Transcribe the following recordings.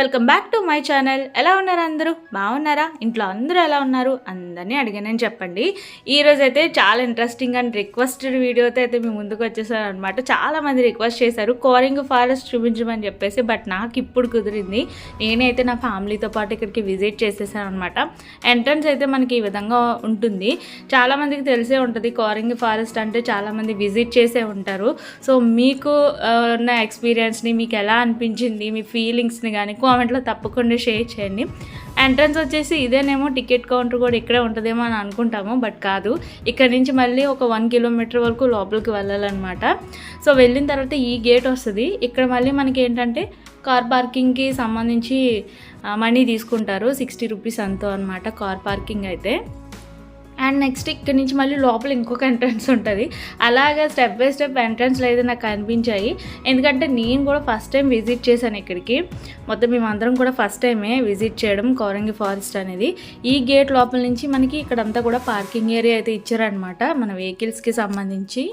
Welcome back to my channel. ఎలా ఉన్నారు అందరూ? బాగున్నారా? ఇంట్లో అందరూ ఎలా ఉన్నారు? అందరినీ అడిగానని చెప్పండి. ఈరోజు అయితే చాలా ఇంట్రెస్టింగ్ అండ్ రిక్వెస్టెడ్ వీడియోతో అయితే మీ ముందుకు వచ్చేసాను అనమాట చాలా మంది రిక్వెస్ట్ చేశారు. కోరింగ్ ఫారెస్ట్ చూపించమని చెప్పేసి బట్ నాకు ఇప్పుడు కుదిరింది. నేనైతే నా ఫ్యామిలీతో పాటు ఇక్కడికి విజిట్ చేసేసాను అనమాట ఎంట్రన్స్ అయితే మనకి ఈ విధంగా ఉంటుంది. చాలామందికి తెలిసే ఉంటుంది. కోరింగ్ ఫారెస్ట్ అంటే చాలామంది విజిట్ చేసే ఉంటారు. సో మీకు ఉన్న ఎక్స్పీరియన్స్ని మీకు ఎలా అనిపించింది? మీ ఫీలింగ్స్ని కానీ కామెంట్లో తప్పకుండా షేర్ చేయండి. ఎంట్రన్స్ వచ్చేసి ఇదేనేమో టికెట్ కౌంటర్ కూడా ఇక్కడే ఉంటుందేమో అని అనుకుంటాము బట్ కాదు. ఇక్కడ నుంచి మళ్ళీ ఒక వన్ కిలోమీటర్ వరకు లోపలికి వెళ్ళాలన్నమాట. సో వెళ్ళిన తర్వాత ఈ గేట్ వస్తుంది. ఇక్కడ మళ్ళీ మనకి ఏంటంటే కార్ పార్కింగ్కి సంబంధించి మనీ తీసుకుంటారు సిక్స్టీ రూపీస్ అంతా అనమాట కార్ పార్కింగ్ అయితే. అండ్ నెక్స్ట్ ఇక్కడ నుంచి మళ్ళీ లోపల ఇంకొక ఎంట్రన్స్ ఉంటుంది. అలాగా స్టెప్ బై స్టెప్ ఎంట్రన్స్లు అయితే నాకు కనిపించాయి ఎందుకంటే నేను కూడా ఫస్ట్ టైం విజిట్ చేశాను ఇక్కడికి. మొత్తం మేమందరం కూడా ఫస్ట్ టైమే విజిట్ చేయడం కోరంగి ఫారెస్ట్ అనేది. ఈ గేట్ లోపల నుంచి మనకి ఇక్కడంతా కూడా పార్కింగ్ ఏరియా అయితే ఇచ్చారనమాట మన వెహికల్స్కి సంబంధించి.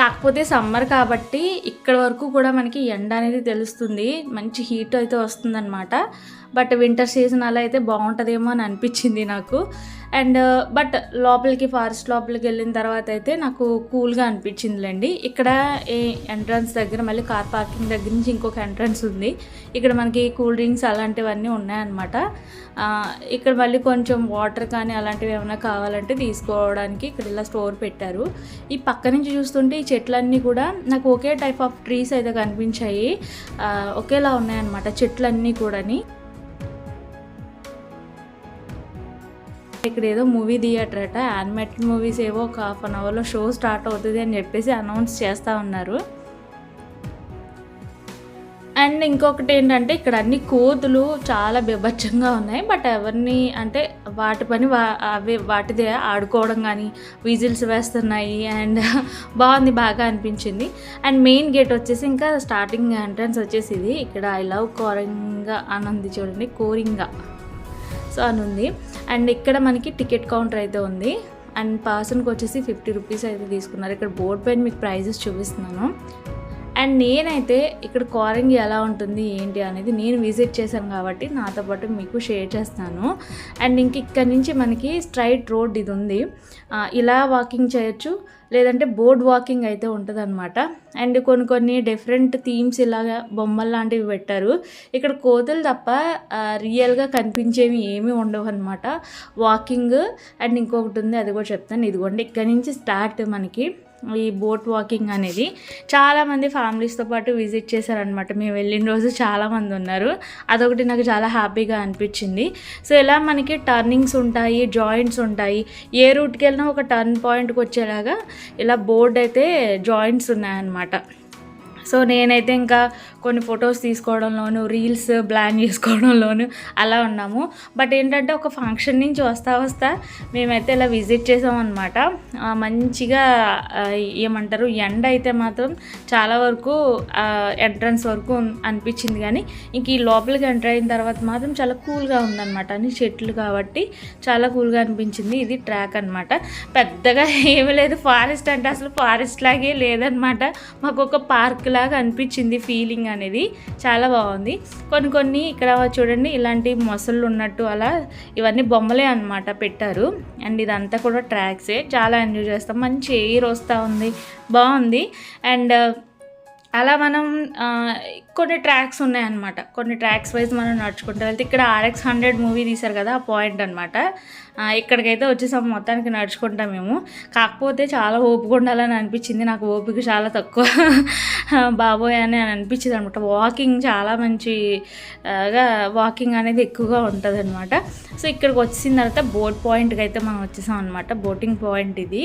కాకపోతే సమ్మర్ కాబట్టి ఇక్కడ వరకు కూడా మనకి ఎండ అనేది తెలుస్తుంది. మంచి హీట్ అయితే వస్తుందన్నమాట. బట్ వింటర్ సీజన్ అలా అయితే బాగుంటుందేమో అని అనిపించింది నాకు. అండ్ uh, బట్ లోపలికి ఫారెస్ట్ లోపలికి వెళ్ళిన తర్వాత అయితే నాకు కూల్గా అనిపించిందిలేండి. ఇక్కడ ఏ ఎంట్రన్స్ దగ్గర మళ్ళీ కార్ పార్కింగ్ దగ్గర నుంచి ఇంకొక ఎంట్రన్స్ ఉంది. ఇక్కడ మనకి కూల్ డ్రింక్స్ అలాంటివన్నీ ఉన్నాయన్నమాట. ఇక్కడ మళ్ళీ కొంచెం వాటర్ కానీ అలాంటివి ఏమైనా కావాలంటే తీసుకోవడానికి ఇక్కడ ఇలా స్టోర్ పెట్టారు. ఈ పక్క నుంచి చూస్తుంటే ఈ చెట్లన్నీ కూడా నాకు ఒకే టైప్ ఆఫ్ ట్రీస్ అయితే కనిపించాయి. ఒకేలా ఉన్నాయన్నమాట చెట్లన్నీ కూడాని. ఇక్కడ ఏదో మూవీ థియేటర్ అట యానిమేటెడ్ మూవీస్ ఏవో ఒక హాఫ్ అన్ అవర్లో షో స్టార్ట్ అవుతుంది అని చెప్పేసి అనౌన్స్ చేస్తూ ఉన్నారు. అండ్ ఇంకొకటి ఏంటంటే ఇక్కడ అన్ని కోతులు చాలా బీభత్సంగా ఉన్నాయి బట్ ఎవరిని అంటే వాటి పని వా అవి వాటిదే ఆడుకోవడం కానీ విజిల్స్ వేస్తున్నాయి అండ్ బాగుంది బాగా అనిపించింది. అండ్ మెయిన్ గేట్ వచ్చేసి ఇంకా స్టార్టింగ్ ఎంట్రన్స్ వచ్చేసి ఇది ఇక్కడ ఐ లవ్ కోరింగా అని ఉంది చూడండి కోరింగా సో అని ఉంది అండ్ ఇక్కడ మనకి టికెట్ కౌంటర్ అయితే ఉంది. అండ్ పర్సన్కి వచ్చేసి ఫిఫ్టీ రూపీస్ అయితే తీసుకున్నారు. ఇక్కడ బోర్డ్ పైన మీకు ప్రైజెస్ చూపిస్తున్నాను. అండ్ నేనైతే ఇక్కడ కోరంగి ఎలా ఉంటుంది ఏంటి అనేది నేను విజిట్ చేశాను కాబట్టి నాతో పాటు మీకు షేర్ చేస్తాను. అండ్ ఇంక ఇక్కడ నుంచి మనకి స్ట్రైట్ రోడ్ ఇది ఉంది. ఇలా వాకింగ్ చేయొచ్చు లేదంటే బోర్డ్ వాకింగ్ అయితే ఉంటుంది అనమాట అండ్ కొన్ని కొన్ని డిఫరెంట్ థీమ్స్ ఇలాగా బొమ్మలు లాంటివి పెట్టారు. ఇక్కడ కోతులు తప్ప రియల్గా కనిపించేవి ఏమీ ఉండవు అనమాట వాకింగ్ అండ్ ఇంకొకటి ఉంది అది కూడా చెప్తాను. ఇదిగోండి ఇక్కడ నుంచి స్టార్ట్ మనకి ఈ బోట్ వాకింగ్ అనేది చాలామంది ఫ్యామిలీస్తో పాటు విజిట్ చేశారనమాట మేము వెళ్ళిన రోజు చాలామంది ఉన్నారు. అదొకటి నాకు చాలా హ్యాపీగా అనిపించింది. సో ఇలా మనకి టర్నింగ్స్ ఉంటాయి జాయింట్స్ ఉంటాయి ఏ రూట్కి వెళ్ళినా ఒక టర్న్ పాయింట్కి వచ్చేలాగా ఇలా బోర్డ్ అయితే జాయింట్స్ ఉన్నాయన్నమాట. సో నేనైతే ఇంకా కొన్ని ఫొటోస్ తీసుకోవడంలోను రీల్స్ ప్లాన్ చేసుకోవడంలోను అలా ఉన్నాము. బట్ ఏంటంటే ఒక ఫంక్షన్ నుంచి వస్తా వస్తా మేమైతే ఇలా విజిట్ చేసామన్నమాట. మంచిగా ఏమంటారు ఎండ అయితే మాత్రం చాలా వరకు ఎంట్రన్స్ వరకు అనిపించింది కానీ ఇంక ఈ లోపలికి ఎంటర్ అయిన తర్వాత మాత్రం చాలా కూల్గా ఉందన్నమాట. అని చెట్లు కాబట్టి చాలా కూల్గా అనిపించింది. ఇది ట్రాక్ అన్నమాట. పెద్దగా ఏమీ లేదు. ఫారెస్ట్ అంటే అసలు ఫారెస్ట్ లాగే లేదనమాట మాకు ఒక పార్క్ లాగా అనిపించింది ఫీలింగ్ అనేది చాలా బాగుంది. కొన్ని కొన్ని ఇక్కడ చూడండి ఇలాంటి మొసళ్ళు ఉన్నట్టు అలా ఇవన్నీ బొమ్మలే అన్నమాట పెట్టారు. అండ్ ఇదంతా కూడా ట్రాక్సే. చాలా ఎంజాయ్ చేస్తాం. మంచి ఎయిర్ వస్తూ ఉంది. బాగుంది. అండ్ అలా మనం కొన్ని ట్రాక్స్ ఉన్నాయన్నమాట. కొన్ని ట్రాక్స్ వైజ్ మనం నడుచుకుంటూ వెళ్తే ఇక్కడ ఆర్ఎక్స్ హండ్రెడ్ మూవీ తీశారు కదా ఆ పాయింట్ అనమాట ఇక్కడికైతే వచ్చేసాం మొత్తానికి నడుచుకుంటాం మేము. కాకపోతే చాలా ఓపిక ఉండాలని అనిపించింది. నాకు ఓపిక చాలా తక్కువ. బాబోయ్ అని అనిపించింది అనమాట. వాకింగ్ చాలా మంచిగా వాకింగ్ అనేది ఎక్కువగా ఉంటుంది అనమాట సో ఇక్కడికి వచ్చిన తర్వాత బోట్ పాయింట్కి అయితే మనం వచ్చేసాం అనమాట. బోటింగ్ పాయింట్ ఇది.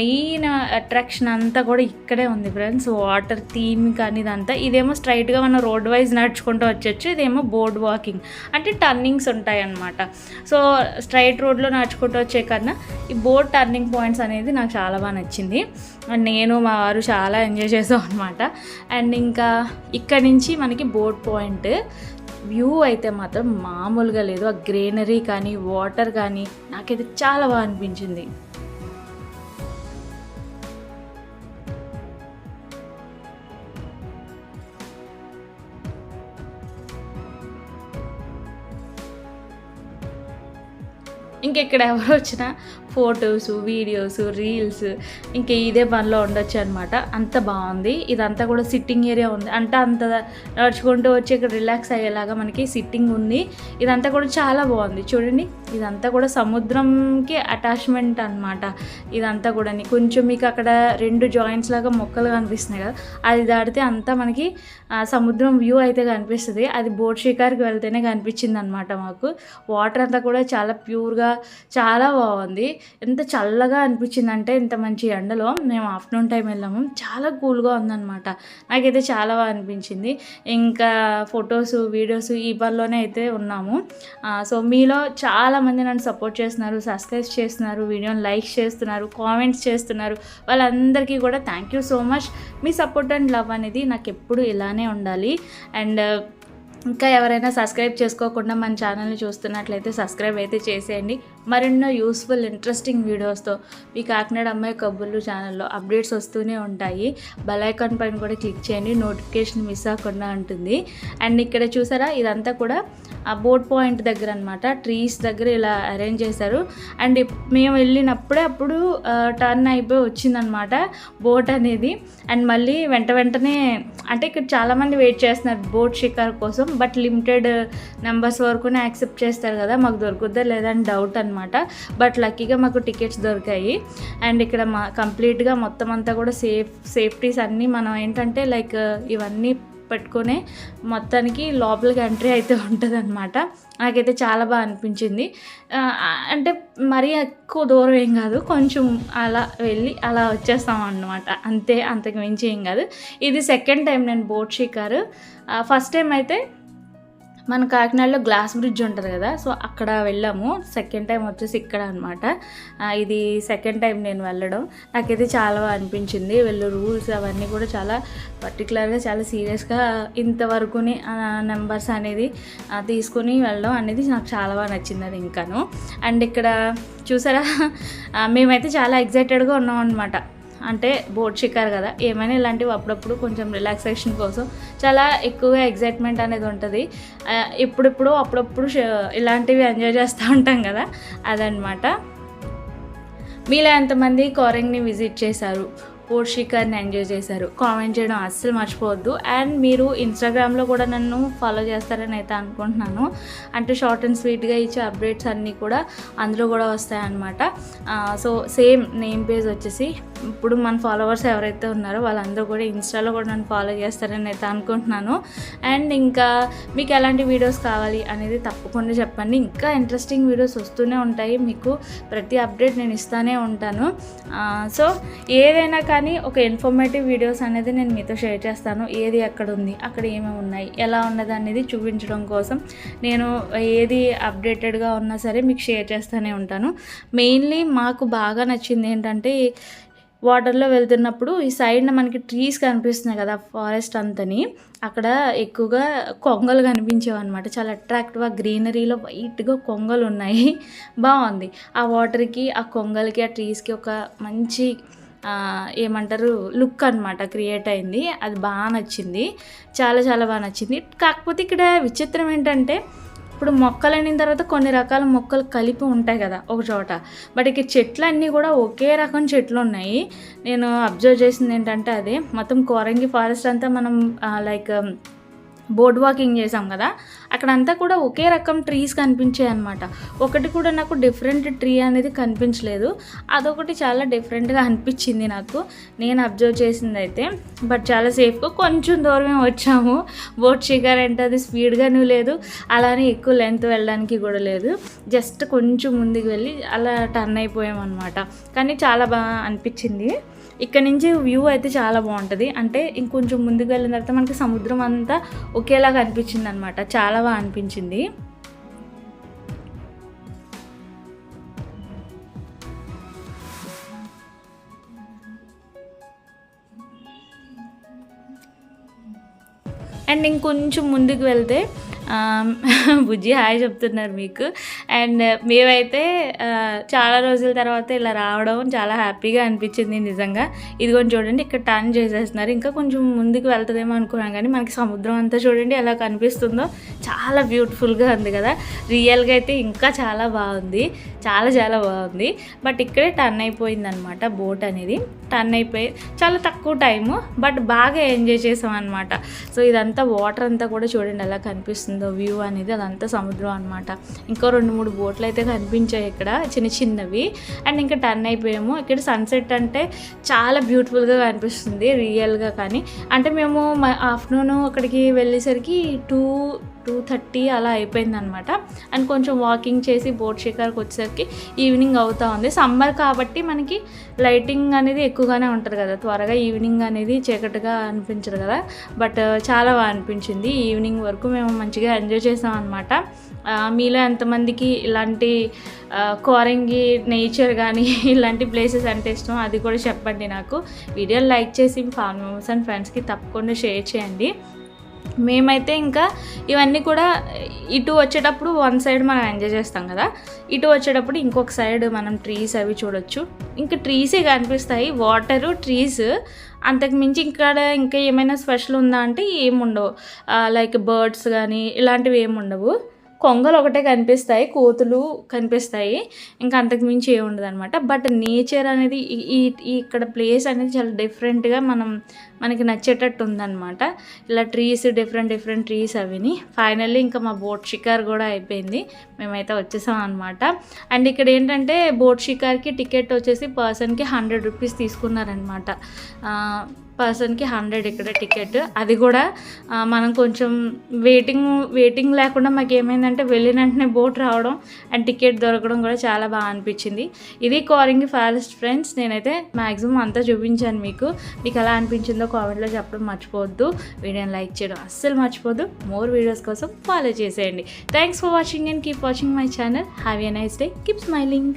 మెయిన్ అట్రాక్షన్ అంతా కూడా ఇక్కడే ఉంది ఫ్రెండ్స్. వాటర్ థీమ్ కానీ ఇదంతా. ఇదేమో స్ట్రైట్గా మనం రోడ్ వైజ్ నడుచుకుంటూ వచ్చేచ్చు ఇదేమో బోర్డ్ వాకింగ్. అంటే టర్నింగ్స్ ఉంటాయి అన్నమాట సో స్ట్రైట్ రోడ్ రోడ్లో నడుచుకుంటూ వచ్చే కన్నా ఈ బోర్డ్ టర్నింగ్ పాయింట్స్ అనేది నాకు చాలా బాగా నచ్చింది. అండ్ నేను మా వారు చాలా ఎంజాయ్ చేసాం అనమాట అండ్ ఇంకా ఇక్కడ నుంచి మనకి బోట్ పాయింట్ వ్యూ అయితే మాత్రం మామూలుగా లేదు. ఆ గ్రీనరీ కానీ వాటర్ కానీ నాకైతే చాలా బాగా అనిపించింది. ఇంకెక్కడ ఎవరు వచ్చినా ఫొటోస్ వీడియోస్ రీల్స్ ఇంకా ఇదే పనిలో ఉండొచ్చు అనమాట అంత బాగుంది. ఇదంతా కూడా సిట్టింగ్ ఏరియా ఉంది. అంటే అంత నడుచుకుంటూ వచ్చి ఇక్కడ రిలాక్స్ అయ్యేలాగా మనకి సిట్టింగ్ ఉంది. ఇదంతా కూడా చాలా బాగుంది. చూడండి ఇదంతా కూడా సముద్రంకి అటాచ్మెంట్ అనమాట ఇదంతా కూడా కొంచెం మీకు అక్కడ రెండు జాయింట్స్ లాగా మొక్కలు కనిపిస్తున్నాయి కదా అది దాటితే అంతా మనకి సముద్రం వ్యూ అయితే కనిపిస్తుంది. అది బోట్ షికార్కి వెళ్తేనే కనిపించింది అనమాట మాకు. వాటర్ అంతా కూడా చాలా ప్యూర్గా చాలా బాగుంది. ఎంత చల్లగా అనిపించింది అంటే ఇంత మంచి ఎండలో మేము ఆఫ్టర్నూన్ టైం వెళ్ళాము. చాలా కూల్గా ఉందన్నమాట. నాకైతే చాలా బాగా అనిపించింది. ఇంకా ఫొటోస్ వీడియోస్ ఈ పనిలోనే అయితే ఉన్నాము. సో మీలో చాలామంది నన్ను సపోర్ట్ చేస్తున్నారు సబ్స్క్రైబ్ చేస్తున్నారు వీడియోని లైక్ చేస్తున్నారు కామెంట్స్ చేస్తున్నారు. వాళ్ళందరికీ కూడా థ్యాంక్ యూ సో మచ్ మీ సపోర్ట్ అండ్ లవ్ అనేది నాకు ఎప్పుడు ఇలానే ఉండాలి. అండ్ ఇంకా ఎవరైనా సబ్స్క్రైబ్ చేసుకోకుండా మన ఛానల్ని చూస్తున్నట్లయితే సబ్స్క్రైబ్ అయితే చేసేయండి. మరెన్నో యూస్ఫుల్ ఇంట్రెస్టింగ్ వీడియోస్తో మీ కాకినాడ అమ్మాయి కబుర్లు ఛానల్లో అప్డేట్స్ వస్తూనే ఉంటాయి. బెల్ ఐకాన్ పైన కూడా క్లిక్ చేయండి. నోటిఫికేషన్ మిస్ అవ్వకుండా ఉంటుంది. అండ్ ఇక్కడ చూసారా? ఇదంతా కూడా ఆ బోట్ పాయింట్ దగ్గర అనమాట ట్రీస్ దగ్గర ఇలా అరేంజ్ చేశారు. అండ్ మేము వెళ్ళినప్పుడే అప్పుడు టర్న్ అయిపోయి వచ్చిందనమాట బోట్ అనేది. అండ్ మళ్ళీ వెంట వెంటనే అంటే ఇక్కడ చాలామంది వెయిట్ చేస్తున్నారు బోట్ షికార్ కోసం. బట్ లిమిటెడ్ నెంబర్స్ వరకునే యాక్సెప్ట్ చేస్తారు కదా. మాకు దొరుకుద్దా లేదా అని డౌట్ అనమాట బట్ లక్కీగా మాకు టికెట్స్ దొరికాయి. అండ్ ఇక్కడ మా కంప్లీట్గా మొత్తం అంతా కూడా సేఫ్ సేఫ్టీస్ అన్నీ మనం ఏంటంటే లైక్ ఇవన్నీ పెట్టుకునే మొత్తానికి లోపలికి ఎంట్రీ అయితే ఉంటుంది అనమాట నాకైతే చాలా బాగా అనిపించింది. అంటే మరీ ఎక్కువ దూరం ఏం కాదు. కొంచెం అలా వెళ్ళి అలా వచ్చేస్తాం అన్నమాట. అంతే అంతకు మించి ఏం కాదు. ఇది సెకండ్ టైం నేను బోట్ షికారు. ఫస్ట్ టైం అయితే మన కాకినాడలో గ్లాస్ బ్రిడ్జ్ ఉంటుంది కదా సో అక్కడ వెళ్ళాము. సెకండ్ టైం వచ్చేసి ఇక్కడ అనమాట ఇది సెకండ్ టైం నేను వెళ్ళడం. నాకైతే చాలా బాగా అనిపించింది. వీళ్ళు రూల్స్ అవన్నీ కూడా చాలా పర్టికులర్గా చాలా సీరియస్గా ఇంతవరకుని నెంబర్స్ అనేది తీసుకుని తీసుకొని వెళ్ళడం అనేది నాకు చాలా బాగా నచ్చింది అది ఇంకాను. అండ్ ఇక్కడ చూసారా మేమైతే చాలా ఎగ్జైటెడ్గా ఉన్నాం అనమాట అంటే బోర్డ్ షికార్ కదా ఏమైనా ఇలాంటివి అప్పుడప్పుడు కొంచెం రిలాక్సేషన్ కోసం చాలా ఎక్కువగా ఎగ్జైట్మెంట్ అనేది ఉంటుంది. ఇప్పుడిప్పుడు అప్పుడప్పుడు ఇలాంటివి ఎంజాయ్ చేస్తూ ఉంటాం కదా అదనమాట మీలో ఎంతమంది కోరింగ్ని విజిట్ చేశారు పోర్ట్ షికార్ని ఎంజాయ్ చేశారు? కామెంట్ చేయడం అస్సలు మర్చిపోవద్దు. అండ్ మీరు ఇన్స్టాగ్రామ్లో కూడా నన్ను ఫాలో చేస్తారని అయితే అనుకుంటున్నాను. అంటే షార్ట్ అండ్ స్వీట్గా ఇచ్చే అప్డేట్స్ అన్నీ కూడా అందులో కూడా వస్తాయన్నమాట. సో సేమ్ నేమ్ పేజ్ వచ్చేసి ఇప్పుడు మన ఫాలోవర్స్ ఎవరైతే ఉన్నారో వాళ్ళందరూ కూడా ఇన్స్టాలో కూడా నన్ను ఫాలో చేస్తారని అయితే అనుకుంటున్నాను. అండ్ ఇంకా మీకు ఎలాంటి వీడియోస్ కావాలి అనేది తప్పకుండా చెప్పండి. ఇంకా ఇంట్రెస్టింగ్ వీడియోస్ వస్తూనే ఉంటాయి. మీకు ప్రతి అప్డేట్ నేను ఇస్తానే ఉంటాను. సో ఏదైనా కానీ ఒక ఇన్ఫర్మేటివ్ వీడియోస్ అనేది నేను మీతో షేర్ చేస్తాను. ఏది ఎక్కడ ఉంది అక్కడ ఏమేమి ఉన్నాయి ఎలా ఉన్నది అనేది చూపించడం కోసం నేను ఏది అప్డేటెడ్గా ఉన్నా సరే మీకు షేర్ చేస్తూనే ఉంటాను. మెయిన్లీ మాకు బాగా నచ్చింది ఏంటంటే వాటర్లో వెళ్తున్నప్పుడు ఈ సైడ్న మనకి ట్రీస్ కనిపిస్తున్నాయి కదా ఫారెస్ట్ అంతని. అక్కడ ఎక్కువగా కొంగలు కనిపించేవి అనమాట చాలా అట్రాక్టివ్గా గ్రీనరీలో వైట్గా కొంగలు ఉన్నాయి. బాగుంది. ఆ వాటర్కి ఆ కొంగలకి ఆ ట్రీస్కి ఒక మంచి ఏమంటారు లుక్ అనమాట క్రియేట్ అయింది. అది బాగా నచ్చింది. చాలా చాలా బాగా నచ్చింది. కాకపోతే ఇక్కడ విచిత్రం ఏంటంటే ఇప్పుడు మొక్కలు అయిన తర్వాత కొన్ని రకాల మొక్కలు కలిపి ఉంటాయి కదా ఒక చోట. బట్ ఇక చెట్లు అన్నీ కూడా ఒకే రకం చెట్లు ఉన్నాయి. నేను అబ్జర్వ్ చేసింది ఏంటంటే అదే. మొత్తం కోరంగి ఫారెస్ట్ అంతా మనం లైక్ బోర్డ్ వాకింగ్ చేసాం కదా అక్కడంతా కూడా ఒకే రకం ట్రీస్ కనిపించాయి అనమాట ఒకటి కూడా నాకు డిఫరెంట్ ట్రీ అనేది కనిపించలేదు. అదొకటి చాలా డిఫరెంట్గా అనిపించింది నాకు. నేను అబ్జర్వ్ చేసింది అయితే బట్ చాలా సేఫ్గా కొంచెం దూరమే వచ్చాము. బోట్ షికార్ అంటే అది స్పీడ్గానూ లేదు అలానే ఎక్కువ లెంత్ వెళ్ళడానికి కూడా లేదు. జస్ట్ కొంచెం ముందుకు వెళ్ళి అలా టర్న్ అయిపోయామన్నమాట అనమాట కానీ చాలా బాగా అనిపించింది. ఇక్కడ నుంచి వ్యూ అయితే చాలా బాగుంటుంది. అంటే ఇంకొంచెం ముందుకు వెళ్ళిన తర్వాత మనకి సముద్రం అంతా ఒకేలాగా అనిపించింది అనమాట చాలా బాగా అనిపించింది. అండ్ ఇంకొంచెం ముందుకు వెళ్తే బుజ్జి హాయ్ చెప్తున్నారు మీకు. అండ్ మేమైతే చాలా రోజుల తర్వాత ఇలా రావడం చాలా హ్యాపీగా అనిపించింది నిజంగా. ఇదిగోని చూడండి ఇక్కడ టర్న్ చేసేస్తున్నారు. ఇంకా కొంచెం ముందుకు వెళ్తుందేమో అనుకున్నాం కానీ మనకి సముద్రం అంతా చూడండి ఎలా కనిపిస్తుందో. చాలా బ్యూటిఫుల్గా ఉంది కదా. రియల్గా అయితే ఇంకా చాలా బాగుంది. చాలా చాలా బాగుంది. బట్ ఇక్కడే టర్న్ అయిపోయింది అనమాట బోట్ అనేది. టర్న్ అయిపోయి చాలా తక్కువ టైము బట్ బాగా ఎంజాయ్ చేసాం అనమాట సో ఇదంతా వాటర్ అంతా కూడా చూడండి ఎలా కనిపిస్తుందో వ్యూ అనేది అదంతా సముద్రం అనమాట. ఇంకో రెండు మూడు బోట్లు అయితే కనిపించాయి ఇక్కడ చిన్న చిన్నవి. అండ్ ఇంకా టర్న్ అయిపోయాము. ఇక్కడ సన్సెట్ అంటే చాలా బ్యూటిఫుల్గా కనిపిస్తుంది రియల్గా కానీ. అంటే మేము ఆఫ్టర్నూన్ అక్కడికి వెళ్ళేసరికి టూ టూ థర్టీ అలా అయిపోయిందనమాట. అండ్ కొంచెం వాకింగ్ చేసి బోట్ షికార్కి వచ్చేసరికి ఈవినింగ్ అవుతా ఉంది. సమ్మర్ కాబట్టి మనకి లైటింగ్ అనేది ఎక్కువగానే ఉంటుంది కదా. త్వరగా ఈవినింగ్ అనేది చీకటిగా అనిపించదు కదా. బట్ uh, చాలా బాగా అనిపించింది. ఈవినింగ్ వరకు మేము మంచిగా ఎంజాయ్ చేసాం అనమాట మీలో ఎంతమందికి ఇలాంటి కోరంగి నేచర్ కానీ ఇలాంటి ప్లేసెస్ అంటే ఇష్టం అది కూడా చెప్పండి నాకు. వీడియో లైక్ చేసి ఫ్యామిలీ మెంబర్స్ అండ్ ఫ్రెండ్స్కి తప్పకుండా షేర్ చేయండి. మేమైతే ఇంకా ఇవన్నీ కూడా ఇటు వచ్చేటప్పుడు వన్ సైడ్ మనం ఎంజాయ్ చేస్తాం కదా. ఇటు వచ్చేటప్పుడు ఇంకొక సైడ్ మనం ట్రీస్ అవి చూడొచ్చు. ఇంకా ట్రీసే కనిపిస్తాయి. వాటరు ట్రీస్ అంతకు మించి ఇక్కడ ఇంకా ఏమైనా స్పెషల్ ఉందా అంటే ఏముండవు లైక్ బర్డ్స్ కానీ ఇలాంటివి ఏముండవు కొంగలు ఒకటే కనిపిస్తాయి. కోతులు కనిపిస్తాయి. ఇంకా అంతకుమించి ఏముండదు అనమాట బట్ నేచర్ అనేది ఈ ఇక్కడ ప్లేస్ అనేది చాలా డిఫరెంట్గా మనం మనకి నచ్చేటట్టు ఉందన్నమాట. ఇలా ట్రీస్ డిఫరెంట్ డిఫరెంట్ ట్రీస్ అవిని. ఫైనల్లీ ఇంకా మా బోట్ షికార్ కూడా అయిపోయింది. మేమైతే వచ్చేసాం అనమాట అండ్ ఇక్కడ ఏంటంటే బోట్ షికార్కి టికెట్ వచ్చేసి పర్సన్కి హండ్రెడ్ రూపీస్ తీసుకున్నారనమాట పర్సన్కి హండ్రెడ్ ఇక్కడ టికెట్ అది కూడా మనం కొంచెం వెయిటింగ్ వెయిటింగ్ లేకుండా మాకు ఏమైందంటే వెళ్ళిన వెంటనే బోట్ రావడం అండ్ టికెట్ దొరకడం కూడా చాలా బాగా అనిపించింది. ఇది కోరింగ్ ఫారెస్ట్ ఫ్రెండ్స్ నేనైతే మ్యాక్సిమం అంతా చూపించాను మీకు. మీకు ఎలా అనిపించిందో కామెంట్లో చెప్పడం మర్చిపోవద్దు. వీడియోని లైక్ చేయడం అస్సలు మర్చిపోద్దు మోర్ వీడియోస్ కోసం ఫాలో చేసేయండి. Thanks for watching and keep watching my channel have a nice day keep smiling